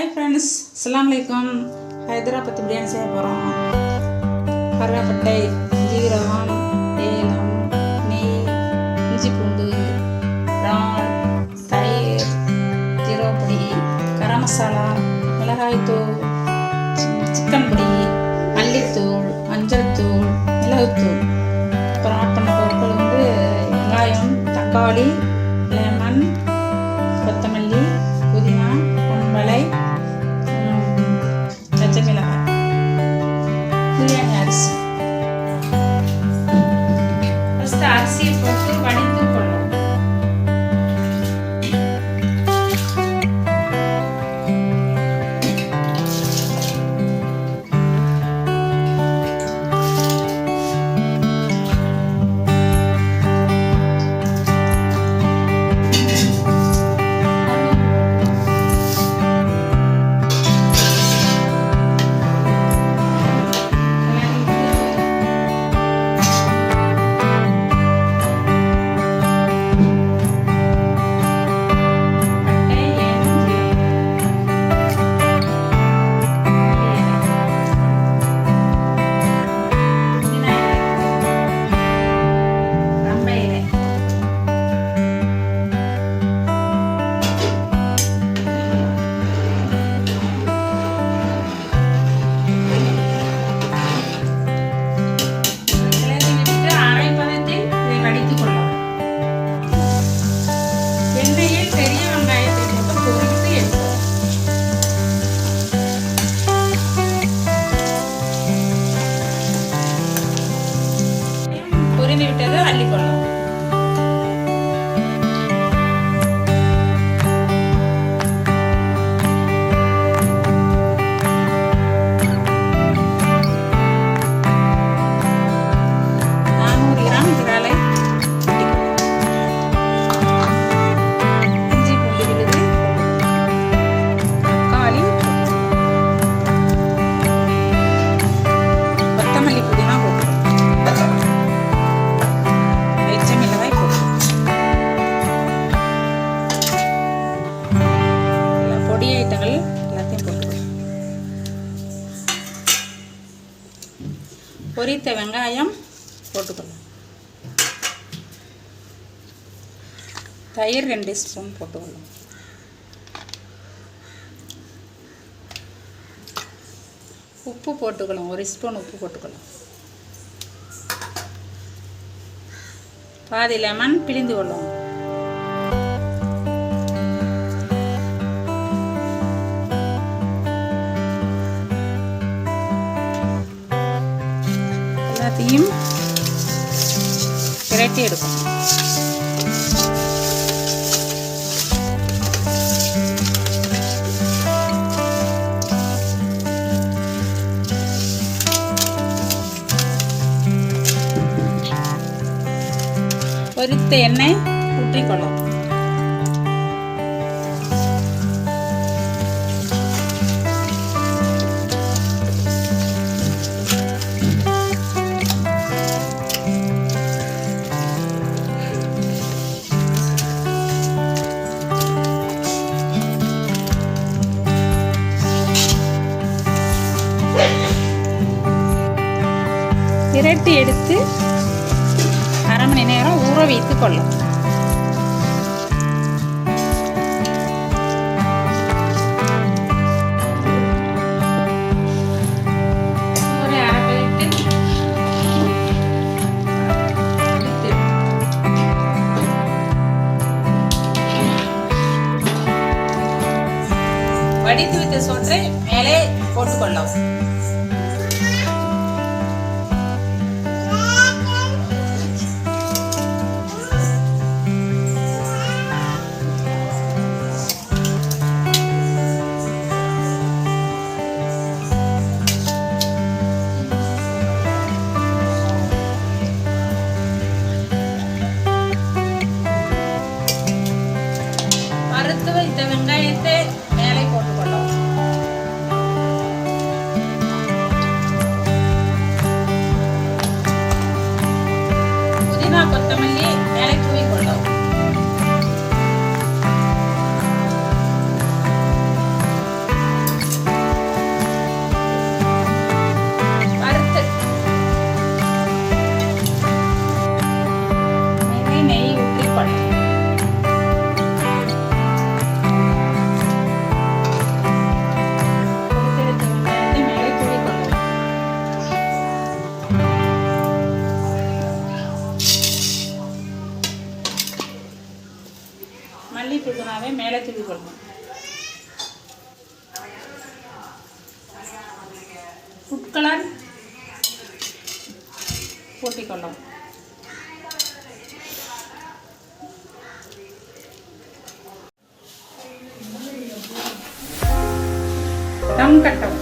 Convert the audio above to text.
Hi friends அஸ்லாம் வலைக்கம் ஹைதராபாத் பிரியாணி செய்ய போகிறோம் கருவேப்பட்டை ஜீரகம் ஏலம் நெய் இஞ்சி பூண்டு இறால் தயிர் ஜீரகப்பொடி கரம் மசாலா மிளகாய்த்தூள் சிக்கன் பொடி மல்லித்தூள் மஞ்சள் தூள் மிளகுத்தூள். அப்புறம் ஆட் பண்ண பொருட்கள் வந்து வெங்காயம் தக்காளி பொரித்த வெங்காயம் போட்டுக்கலாம் தயிர் ரெண்டு ஸ்பூன் போட்டுக்கலாம் உப்பு போட்டுக்கலாம். ஒரு ஸ்பூன் உப்பு போட்டுக்கலாம். பாதி லெமன் பிழிந்து கொள்ளும். பிரட்டி எடுக்கும் பொரித்த எண்ணெய் பிரட்டி எடுத்து அரை மணி நேரம் ஊற வைத்து கொள்ளும். வடித்து வைத்த சோற்றை மல்லி தூக்குனாவே மேலே தூக்கி போடணும். ஃபுட் கலர் பூட்டிக்கொள்ளும் தம் கட்டம்.